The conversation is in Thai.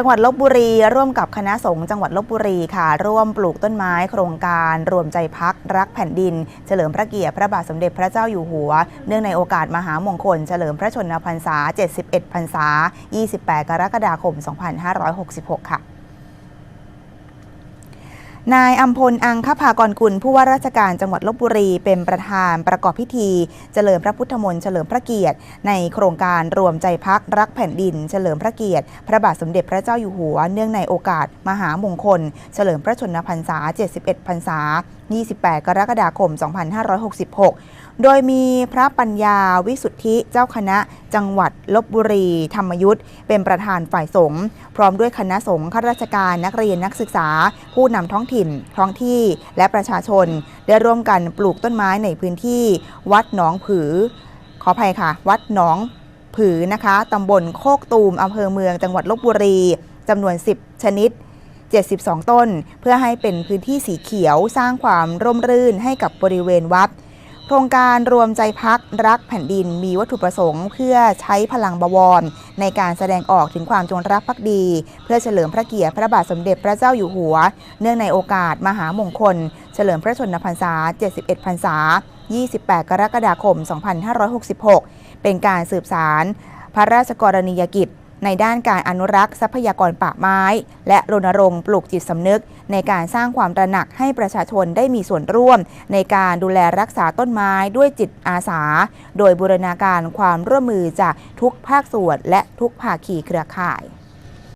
จังหวัดลบบุรีร่วมกับคณะสงฆ์จังหวัดลบบุรีค่ะ ร่วมปลูกต้นไม้โครงการรวมใจพักรักแผ่นดิน เฉลิมพระเกียรติพระบาทสมเด็จพระเจ้าอยู่หัว เนื่องในโอกาสมหามงคล เฉลิมพระชนมพรรษา 71 พรรษา 28 กรกฎาคม 2566 ค่ะ นายอัมพล อังคภากรกุล ผู้ว่าราชการจังหวัดลบบุรี เป็นประธานประกอบพิธีเฉลิมพระพุทธมนต์เฉลิมพระเกียรติ ในโครงการรวมใจพักรักแผ่นดิน เฉลิมพระเกียรติ พระบาทสมเด็จพระเจ้าอยู่หัว เนื่องในโอกาส มหามงคล เฉลิมพระชนมพรรษา 71 พรรษา 28 กรกฎาคม 2566 โดยมีพระปัญญาวิสุทธิเจ้าคณะ จังหวัดลบบุรี ธรรมยุทธ์เป็นประธานฝ่ายสงฆ์พร้อมด้วยคณะสงฆ์ข้าราชการนักเรียนนักศึกษา ผู้นำท้องถิ่น ท้องที่และประชาชน ได้ร่วมกันปลูกต้นไม้ในพื้นที่ วัดหนองผือ ขออภัยค่ะ วัดหนองผือนะคะตำบลโคกตูมอำเภอเมืองจังหวัดลบบุรีจำนวน 10 ชนิด 72 ต้น เพื่อให้เป็นพื้นที่สีเขียวสร้างความร่มรื่นให้กับบริเวณวัด โครงการรวมใจพักรักแผ่นดินมีวัตถุประสงค์ เพื่อใช้พลังบวร ในการแสดงออกถึงความจงรักภักดี เพื่อเฉลิมพระเกียรติพระบาทสมเด็จพระเจ้าอยู่หัว เนื่องในโอกาสมหามงคล เฉลิมพระชนมพรรษา 71 พรรษา 28 กรกฎาคม 2566 เป็นการสืบสารพระราชกรณียกิจ ในด้านการอนุรักษ์ทรัพยากรป่าไม้ และรณรงค์ปลูกจิตสำนึก ในการสร้างความตระหนักให้ประชาชนได้มีส่วนร่วม ในการดูแลรักษาต้นไม้ด้วยจิตอาสา โดยบูรณาการความร่วมมือจากทุกภาคส่วนและทุกภาคีเครือข่าย